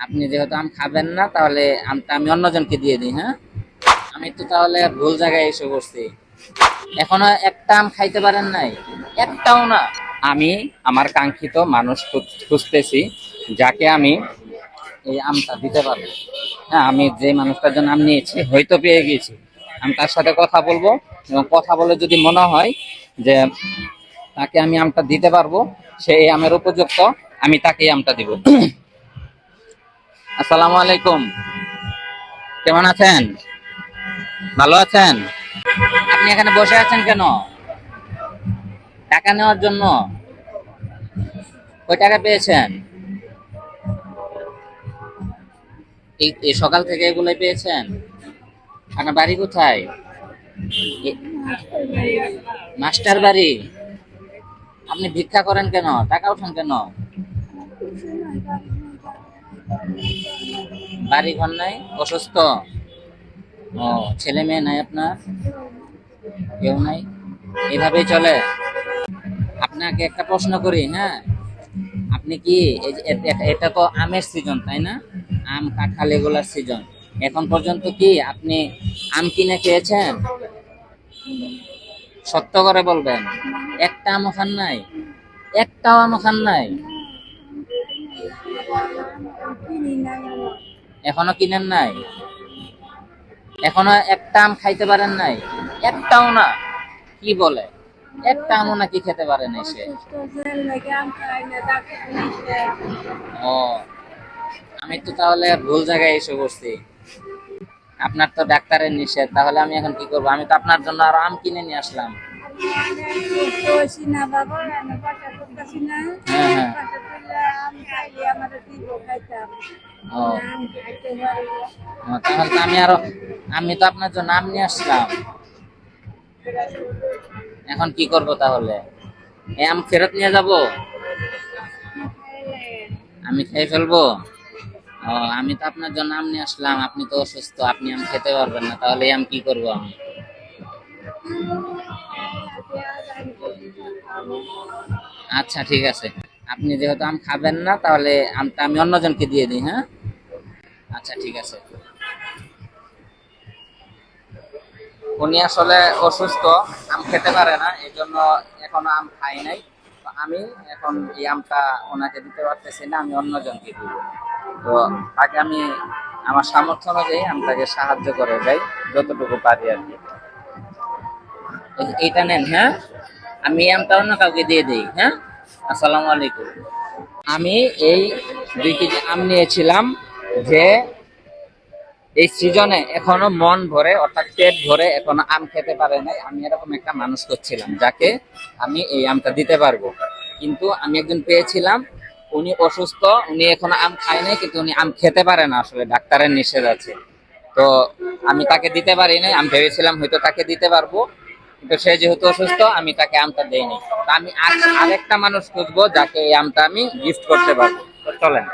আপনি যেহেতু আম খাবেন না, তাহলে আমটা আমি অন্যজনকে দিয়ে দিই হ্যাঁ? আমি তো তাহলে ভুল জায়গায় এসে বসছি এখনও একটা আম খাইতে পারেন নাই? একটাও না। আমি আমার কাঙ্ক্ষিত মানুষ খুঁজ- খুঁজতেছি, যাকে আমি এই আমটা দিতে পারব। হ্যাঁ আমি যে মানুষটার জন্য আম নিয়েছি, হয়তো পেয়ে গেছি। আমি তার সাথে কথা বলব এবং কথা বলে যদি মনে হয় যে তাকে আমি আমটা দিতে পারব, সে এই আমের উপযুক্ত, আমি তাকে আমটা দিব। আসসালামু আলাইকুম। কেমন আছেন? ভালো আছেন? আপনি এখানে বসে আছেন কেন? টাকা নেওয়ার জন্য কয় টাকা পেয়েছেন? এই এই সকাল থেকে এগুলোই পেয়েছেন? আপনার বাড়ি কোথায়? মাস্টার বাড়ি? আপনি ভিক্ষা করেন কেন? টাকা উঠান কেন? বাড়ি ঘর নাই, অসুস্থ। ও, ছেলে মেয়ে নাই আপনার? কেউ নাই? এভাবেই চলে। আপনাকে একটা প্রশ্ন করি হ্যাঁ? আপনি কি এটা তো আমের সিজন তাই না? আম, কাঁঠাল এগুলার সিজন এখন পর্যন্ত কি আপনি আম কিনে খেয়েছেন? সত্য করে বলবেন। একটা আমও খান নাই? একটাও আমও খান নাই? এখনও কিনেন নাই? এখনও একটা আম খাইতে পারেন নাই? একটাও না। কি বলে? একটা আমও নাকি খেতে পারেন এসে। ও, আমি তো তাহলে ভুল জায়গায় এসে বসছি আপনার তো ডাক্তারের নিষেধ, তাহলে আমি এখন কি করব? আমি তো আপনার জন্য আরও আম কিনে নিয়ে আসলাম। হ্যাঁ, হ্যাঁ। ও। ও, তাহলে তো আমি আরও আমি তো আপনার জন্য আম নিয়ে আসলাম এখন কি করব তাহলে? আম ফেরত নিয়ে যাব? আমি খেয়ে ফেলব? ও আমি তো আপনার জন্য আম নিয়ে আসলাম। আপনি তো অসুস্থ আপনি আম খেতে পারবেন না। তাহলে আম কি করব আমি? আচ্ছা ঠিক আছে। আপনি যেহেতু আম খাবেন না, তাহলে আমটা আমি অন্যজনকে দিয়ে দিই হ্যাঁ? আচ্ছা ঠিক আছে। উনি আসলে অসুস্থ, আম খেতে পারে না, এই জন্য এখনও আম খাই নাই। আমি এখন এই আমটা ওনাকে দিতে পারতেছি না, আমি অন্যজনকে দিব। তো তাকে আমি আমার সামর্থ্য অনুযায়ী আমি আমটাকে সাহায্য করে যাই, যতটুকু পারি আর কি। এইটা নেন হ্যাঁ? আমি আমটা অন্য কাউকে দিয়ে দিই হ্যাঁ? আসসালামু আলাইকুম। আমি এই দুই কেজি আম নিয়েছিলাম যে এই সিজনে এখনও মন ভরে, অর্থাৎ পেট ভরে এখনও আম খেতে পারে নাই। আমি এরকম একটা মানুষ করছিলাম যাকে আমি এই আমটা দিতে পারব। কিন্তু আমি একজন পেয়েছিলাম, উনি অসুস্থ, উনি এখনও আম খায় নাই, কিন্তু উনি আম খেতে পারে না আসলে, ডাক্তারের নিষেধ আছে। তো আমি তাকে দিতে পারি নাই, আমি ভেবেছিলাম হয়তো তাকে দিতে পারব। কিন্তু সে যেহেতু অসুস্থ, আমি তাকে আমটা দেইনি। তো আমি আর- আরেকটা মানুষ খুঁজবো যাকে এই আমটা আমি গিফট করতে পারব। চলেন।